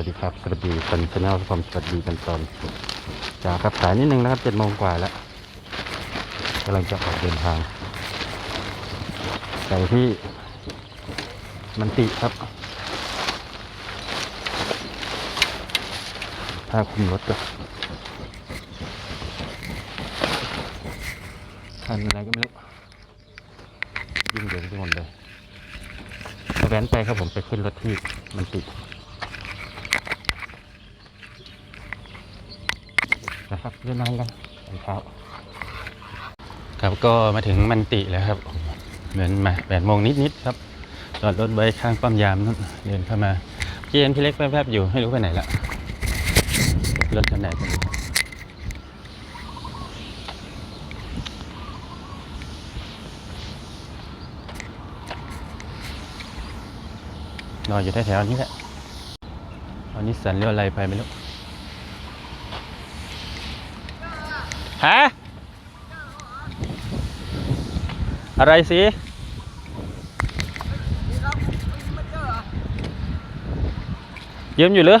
วัสดีครับ สวัสดีคนชาแนลความสวัสดีกันตอนจากครับสายนิดนึงนะครับเจ็ดโมงกว่าแล้วกำลังจะออกเดินทางไปที่มันติครับ ถ้าคุมรถก็ทันอะไรก็ไม่รู้ยิ่งเดินไปหมดเลยแว้นไปครับผมไปขึ้นรถที่มันติด นะครับเดินทางกันตอนเช้าครับก็มาถึงมันติแล้วครับ เหมือนมาแปดโมงนิดๆครับจอดรถไว้ข้างปั๊มยามนู่นเดินเข้ามาเจียนพี่เล็กแวบๆอยู่ไม่รู้ไปไหนละรถคันไหนกันรออยู่แถวๆนี้แหละเอานิสสันเรียวอะไรไปไม่รู้ ฮะ อะไรสิยืมอยู่หรือ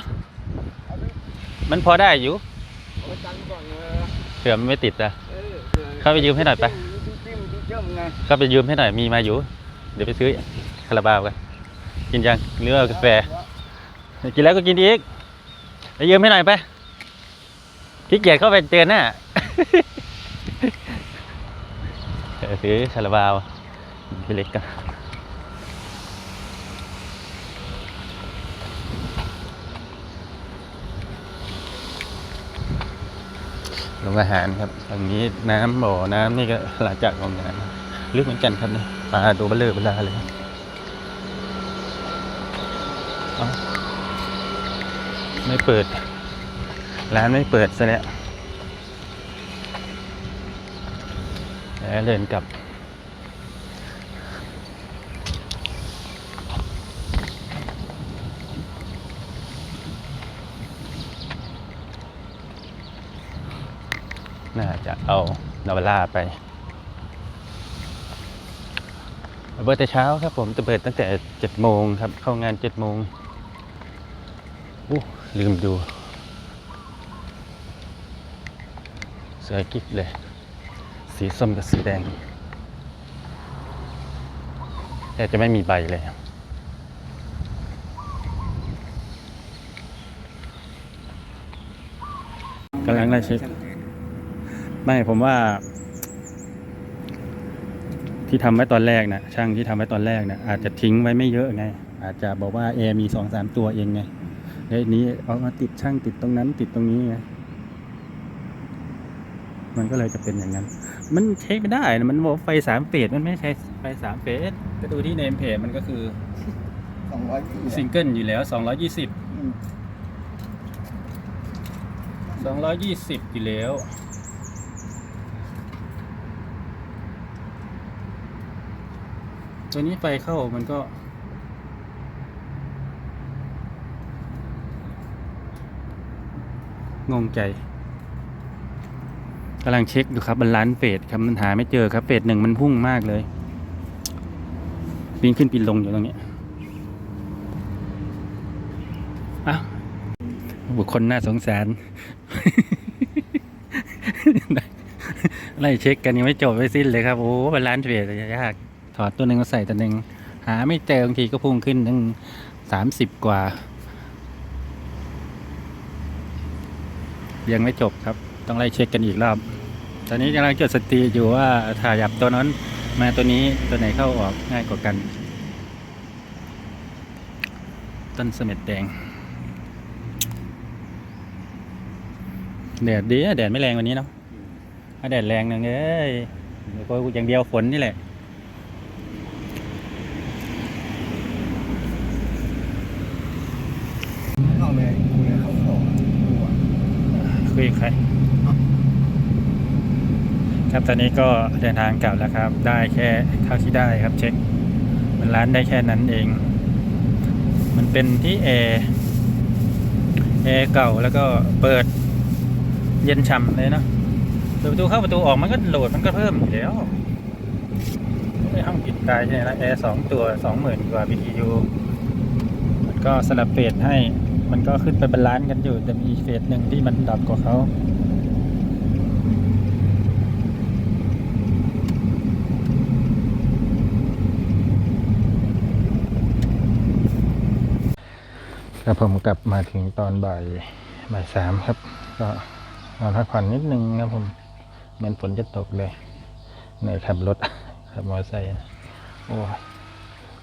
มันพอได้อยู่เอาไปตังค์ก่อนเออเผื่อมันไม่ติดอะเออผื่อเข้าไปยืมให้หน่อยไปจิ้มจิ้มจิ้มไงก็ไปยืมให้หน่อย มีมาอยู่ เดี๋ยวไปซื้อคาราบาวกัน กินยังเนื้อกาแฟ กินแล้วก็กินอีกไปยืมให้หน่อยไปขี้เกียจเข้าไปเตือนน่ะเออ ซื้อคาราบาวพี่เล็กกันโรงอาหารครับตรงนี้น้ำบ่อน้ำนี่ก็หลังจากโรงงานลึกเหมือนกันครับนี่ปลาดูเบลเลอร์เบลาเลยไม่เปิด ร้านไม่เปิดซะแล้ว แล้วเดินกลับ น่าจะเอานาวาร่าไปเปิดแต่เช้าครับผมจะเปิดตั้งแต่เจ็ดโมงครับ เข้างานเจ็ดโมงอู้ลืมดู เสือกิ๊กเลย สีส้มกับสีแดงแต่จะไม่มีใบเลยกำลังไล่เช็คไม่ผมว่า ที่ทำไว้ตอนแรกนะช่างที่ทำไว้ตอนแรกนะอาจจะทิ้งไว้ไม่เยอะไง อาจจะบอกว่าแอมีสองสามตัวเองไงแล้วนี้เอามาติดช่างติดตรงนั้นติดตรงนี้ไง มันก็เลยจะเป็นอย่างนั้น มันใช้ไม่ได้นะมันบอกไฟสามเฟสมันไม่ใช่ไฟสามเฟสก็ดูที่เนมเพจมันก็คือสองร้อยซิงเกิลอยู่แล้วสองร้อยี่สิบสองร้อยี่สิบอยู่แล้ว ตัวนี้ไฟเข้ามันก็ งงใจ กำลังเช็คดูครับบรรลันซ์เฟสครับมันหาไม่เจอครับเฟสหนึ่งมันพุ่งมากเลยปีนขึ้นปีนลงอยู่ตรงนี้อ้าวบุคคลน่าสงสาร ไล่เช็คกันยังไม่จบไม่สิ้นเลยครับ โอ้บรรลันซ์เฟสยาก ถอดตัวหนึ่งมาใส่ตัวหนึ่งหาไม่เจอบางทีก็พุ่งขึ้นถึงสามสิบกว่า ยังไม่จบครับ ต้องไล่เช็คกันอีกรอบ ตอนนี้กำลังจดสตรีอยู่ว่าถ่ายยับตัวนั้นมาตัวนี้ตัวไหนเข้าออกง่ายกว่ากัน ต้นเสม็ดแดงแดดดีอะแดดไม่แรงวันนี้เนาะถ้าแดดแรงหนึ่งเอ้ยเดี๋ยวก็อย่างเดียวฝนนี่แหละเข้าเลยคุยกับเขาสองตัวคุยกับใคร ครับตอนนี้ก็เดินทางกลับแล้วครับ ได้แค่เท่าที่ได้ครับ เช็ค มันร้านได้แค่นั้นเอง มันเป็นที่แอร์แอร์เก่าแล้วก็เปิดเย็นฉ่ำเลยเนาะเปิดประตูเข้าประตูออกมันก็โหลดมันก็เพิ่มอยู่แล้วไม่ห้องปิดตายใช่ไหมละแอร์สองตัวสองหมื่นกว่า BTU มันก็สลับเฟสให้ มันก็ขึ้นไปบาลานซ์กันอยู่แต่มีเฟสหนึ่งที่มันดับกว่าเขา ครับผมกลับมาถึงตอนบ่ายบ่ายสามครับ ก็นอนพักผ่อนนิดนึงครับผมมันฝนจะตกเลยเหนื่อยขับรถขับมอเตอร์ไซค์โอ้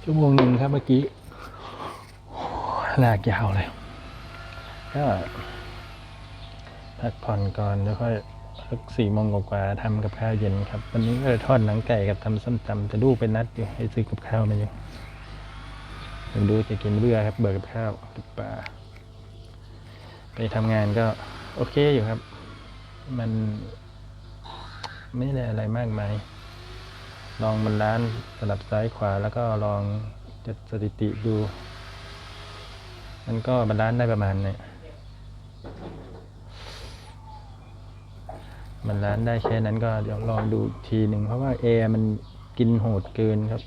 ชั่วโมงหนึ่งครับเมื่อกี้โอ้ลากยาวเลย ก็พักผ่อนก่อนแล้วค่อยสักสี่โมงกว่าทำกับข้าวเย็นครับ วันนี้ก็ทอดหนังไก่กับทำส้มตำจะดูเป็นนัดอยู่ให้ซื้อกับข้าวมาอยู่ ผมดูจะกินเบื่อครับ เบื่อกับข้าวกับปลาไปทำงานก็โอเคอยู่ครับ มันไม่ได้อะไรมากมาย ลองมันล้านสลับซ้ายขวาแล้วก็ลองจัดสถิติดู มันก็บาลานได้ประมาณเนี่ยมันล้านได้แค่นั้นก็เดี๋ยวลองดูทีหนึ่งเพราะว่าแอร์มันกินโหดเกินครับ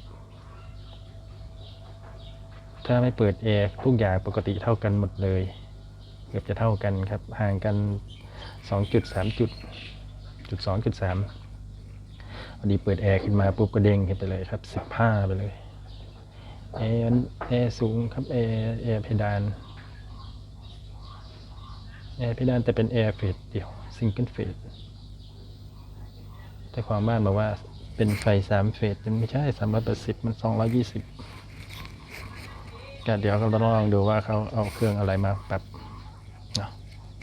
ถ้าไม่เปิดแอร์ทุกอย่างปกติเท่ากันหมดเลย เกือบจะเท่ากันครับ ห่างกัน2จุด3จุดจุด2จุด3พอดีเปิดแอร์ขึ้นมาปุ๊บก็เด้งขึ้นไปเลยครับ 15 ไปเลยแอร์แอร์สูงครับแอร์แอร์เพดานแอร์เพดานแต่เป็นแอร์เฟสเดียวซิงเกิลเฟสแต่ความบ้านบอกว่าเป็นไฟ 3 เฟสแต่ไม่ใช่ 380 มัน 220 ก็เดี๋ยวก็ต้องลองดูว่าเขาเอาเครื่องอะไรมาปรับเนาะ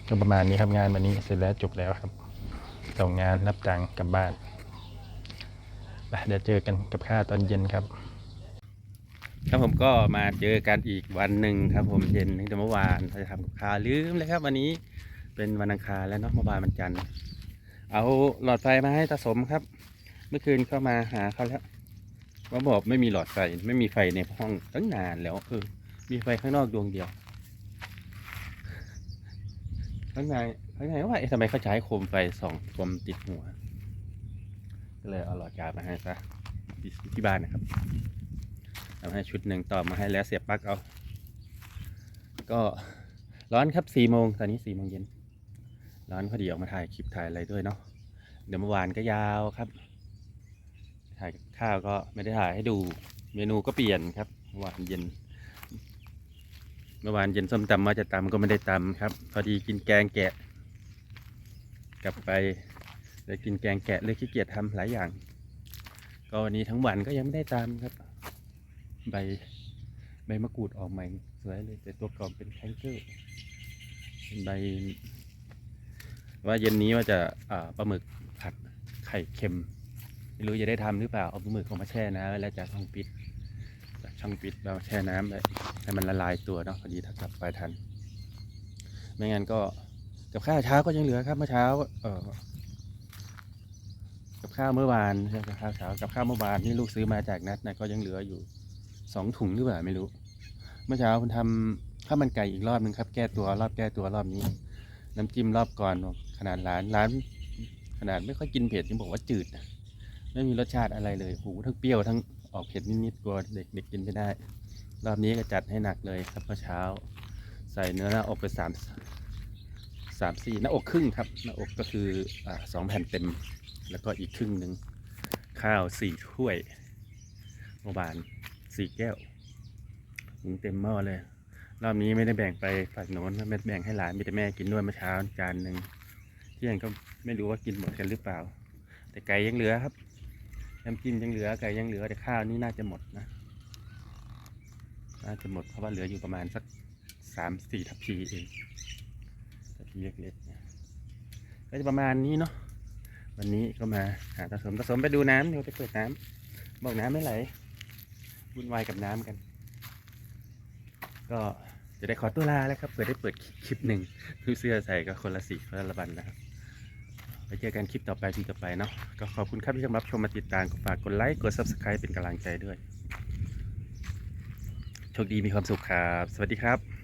ก็ประมาณนี้ครับงานวันนี้เสร็จแล้วจบแล้วครับส่งงานรับตังกลับบ้านเดี๋ยวเจอกันกับข้าตอนเย็นครับ ครับผมก็มาเจอกันอีกวันหนึ่งครับ ผมเย็นตั้งแต่เมื่อวานเราจะทำกับข้าวลืมเลยครับ วันนี้เป็นวันอังคารแล้วเนาะเมื่อวานมันจันทร์เอาหลอดไฟมาให้ตาสมครับ เมื่อคืนเข้ามาหาเขาแล้วว่าบอกไม่มีหลอดไฟไม่มีไฟในห้องตั้งนานแล้วคือ มีไฟข้างนอกดวงเดียว ข้างในข้างในว่าเอ๊ะทำไมเขาใช้โคมไฟสองกลมติดหัว ก็เลยเอาหลอดยามาให้ซะที่ที่บ้านนะครับเอามาให้ชุดหนึ่งต่อมาให้แล้วเสียบปลั๊กเอา ก็ร้อนครับสี่โมงตอนนี้สี่โมงเย็น ร้อนพอดีออกมาถ่ายคลิปถ่ายอะไรด้วยเนาะ เดี๋ยวเมื่อวานก็ยาวครับ ถ่ายข้าวก็ไม่ได้ถ่ายให้ดู เมนูก็เปลี่ยนครับเมื่อวานเย็น เมื่อวานเย็นส้มตำมาจะตำก็ไม่ได้ตำครับ พอดีกินแกงแกะ กลับไปเลยกินแกงแกะเลยขี้เกียจทำหลายอย่าง ก็วันนี้ทั้งวันก็ยังไม่ได้ตำครับ ใบใบมะกรูดออกใหม่สวยเลย แต่ตัวกรอบเป็นแคนเกอร์เป็นใบ ว่าเย็นนี้ว่าจะาปลาหมึกผัดไข่เค็ม ไม่รู้จะได้ทำหรือเปล่าเอาปลาหมึกออกมาแช่น้ำไว้แล้วจากช่องปิด ช่องปิดเราแช่น้ำไว้ให้มันละลายตัวเนาะพอดีถ้ากลับไปทัน ไม่งั้นก็กับข้าวเช้าก็ยังเหลือครับเมื่อเช้า เออกับข้าวเมื่อวานใช่กับข้าวเช้ากับข้าวเมื่อวานที่ลูกซื้อมาจากนัดนะก็ยังเหลืออยู่สองถุงหรือเปล่าไม่รู้ เมื่อเช้าคุณทำข้าวมันไก่อีกรอบหนึ่งครับ แก้ตัวรอบแก้ตัวรอบนี้ น้ำจิ้มรอบก่อนขนาดร้านร้าน ขนาดไม่ค่อยกินเผ็ดยังบอกว่าจืดนะไม่มีรสชาติอะไรเลยหูทั้งเปรี้ยวทั้ง ออกเผ็ดนิดๆกลัวเด็กเด็กกินไม่ได้ รอบนี้ก็จัดให้หนักเลยครับเมื่อเช้า ใส่เนื้อหน้าอกไปสามสามสี่หน้าอกครึ่งครับหน้าอกก็คืออสองแผ่นเต็ม แล้วก็อีกครึ่งหนึ่งข้าวสี่ถ้วยเมื่อวานสี่แก้วหุงเต็มหม้อเลย รอบนี้ไม่ได้แบ่งไปฝั่งโน้นไม่แบ่งให้หลานมีแต่แม่กินด้วยเมื่อเช้าจานหนึ่งเที่ยงก็ไม่รู้ว่ากินหมดกันหรือเปล่า แต่ไก่ยังเหลือครับ น้ำจิ้มยังเหลือไก่ยังเหลือแต่ข้าวนี่น่าจะหมดนะ น่าจะหมดเพราะว่าเหลืออยู่ประมาณสักสามสี่ทัพพีเองทัพพีเล็กๆเนี่ยก็จะประมาณนี้เนาะวันนี้ก็มาหาตาสมตาสมไปดูน้ำเดี๋ยวไปเปิดน้ำบอกน้ำไม่ไหลวุ่นวายกับน้ำกัน ก็จะได้ขอตัวลาแล้วครับเปิดได้เปิดคลิปหนึ่งดูเสื้อใส่ก็คนละสีคนละบันนะครับ ไปเจอกันคลิปต่อไปทีต่อไปเนาะก็ขอบคุณครับที่รับชมมาติดตามฝากกดไลค์กด subscribe เป็นกำลังใจด้วยโชคดีมีความสุขครับ สวัสดีครับ